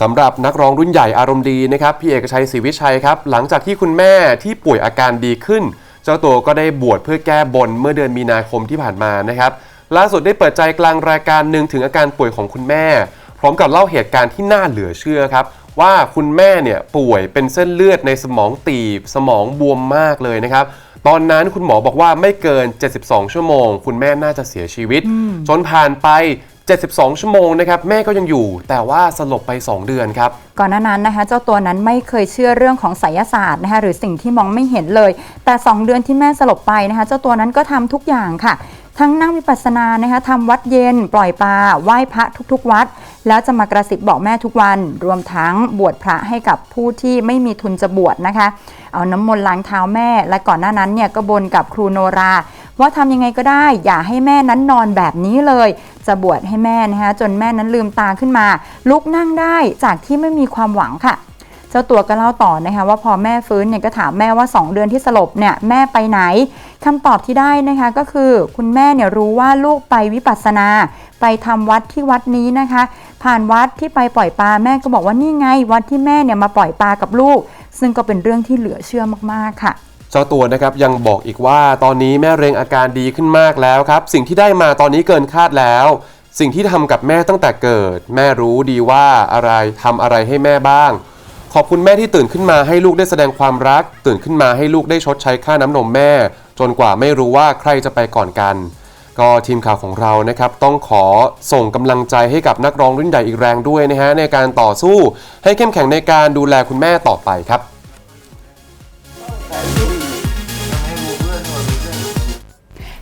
สำหรับนักร้องรุ่นใหญ่อารมณ์ดีนะครับพี่เอกชัยศรีวิชัยครับหลังจากที่คุณแม่ที่ป่วยอาการดีขึ้น เจ้าตัวก็ได้บวชเพื่อแก้บนเมื่อเดือนมีนาคมที่ผ่านมานะครับล่าสุดได้เปิดใจกลางรายการหนึ่งถึงอาการป่วยของคุณแม่ พร้อมกับเล่าเหตุการณ์ที่น่าเหลือเชื่อครับว่าคุณแม่เนี่ยป่วยเป็นเส้นเลือดในสมองตีบ สมองบวมมากเลยนะครับตอนนั้นคุณหมอบอกว่าไม่เกิน 72 ชั่วโมง คุณแม่น่าจะเสียชีวิต จนผ่านไป 72 ชั่วโมงนะครับแม่ก็ยังอยู่ แต่ว่าสลบไป 2 เดือนครับ ก่อนหน้านั้นนะคะ เจ้าตัวนั้นไม่เคยเชื่อเรื่องของไสยศาสตร์นะคะหรือสิ่งที่มองไม่เห็นเลย แต่ 2 เดือนที่แม่สลบไปนะคะ เจ้าตัวนั้นก็ทำทุกอย่างค่ะ ทั้งนั่งวิปัสสนานะคะทำวัดเย็น ปล่อยปลาไหว้พระทุกๆ วัด แล้วจะมากระซิบบอกแม่ทุกวัน รวมทั้งบวชพระให้กับผู้ที่ไม่มีทุนจะบวชนะคะ เอาน้ำมนต์ล้างเท้าแม่ และก่อนหน้านั้นเนี่ยก็บนกับครูโนราว่าทำยังไงก็ได้ อย่าให้แม่นั้นนอนแบบนี้เลย จะบวชให้แม่นะคะจนแม่นั้นลืมตาขึ้นมา ลุกนั่งได้จากที่ไม่มีความหวังค่ะ เจ้าตัวก็เล่าต่อนะคะว่าพอแม่ฟื้นเนี่ยก็ถามแม่ว่า 2 เดือนที่สลบเนี่ยแม่ไปไหนคำตอบที่ได้นะคะก็คือคุณแม่เนี่ยรู้ว่าลูกไปวิปัสสนา ไปทำวัดที่วัดนี้นะคะ ผ่านวัดที่ไปปล่อยปลาแม่ก็บอกว่านี่ไง วัดที่แม่เนี่ยมาปล่อยปลากับลูก ซึ่งก็เป็นเรื่องที่เหลือเชื่อมากๆค่ะ จ้าตัวนะครับยังบอกอีกว่าตอนนี้แม่เรงอาการดีขึ้นมากแล้วครับ สิ่งที่ได้มาตอนนี้เกินคาดแล้ว สิ่งที่ทำกับแม่ตั้งแต่เกิด แม่รู้ดีว่าอะไรทำอะไรให้แม่บ้าง ขอบคุณแม่ที่ตื่นขึ้นมาให้ลูกได้แสดงความรัก ตื่นขึ้นมาให้ลูกได้ชดใช้ค่าน้ำนมแม่ จนกว่าไม่รู้ว่าใครจะไปก่อนกัน ก็ทีมข่าวของเรานะครับต้องขอส่งกำลังใจให้กับนักร้องรุ่นใหญ่อีกแรงด้วยนะฮะในการต่อสู้ให้เข้มแข็งในการดูแลคุณแม่ต่อไปครับ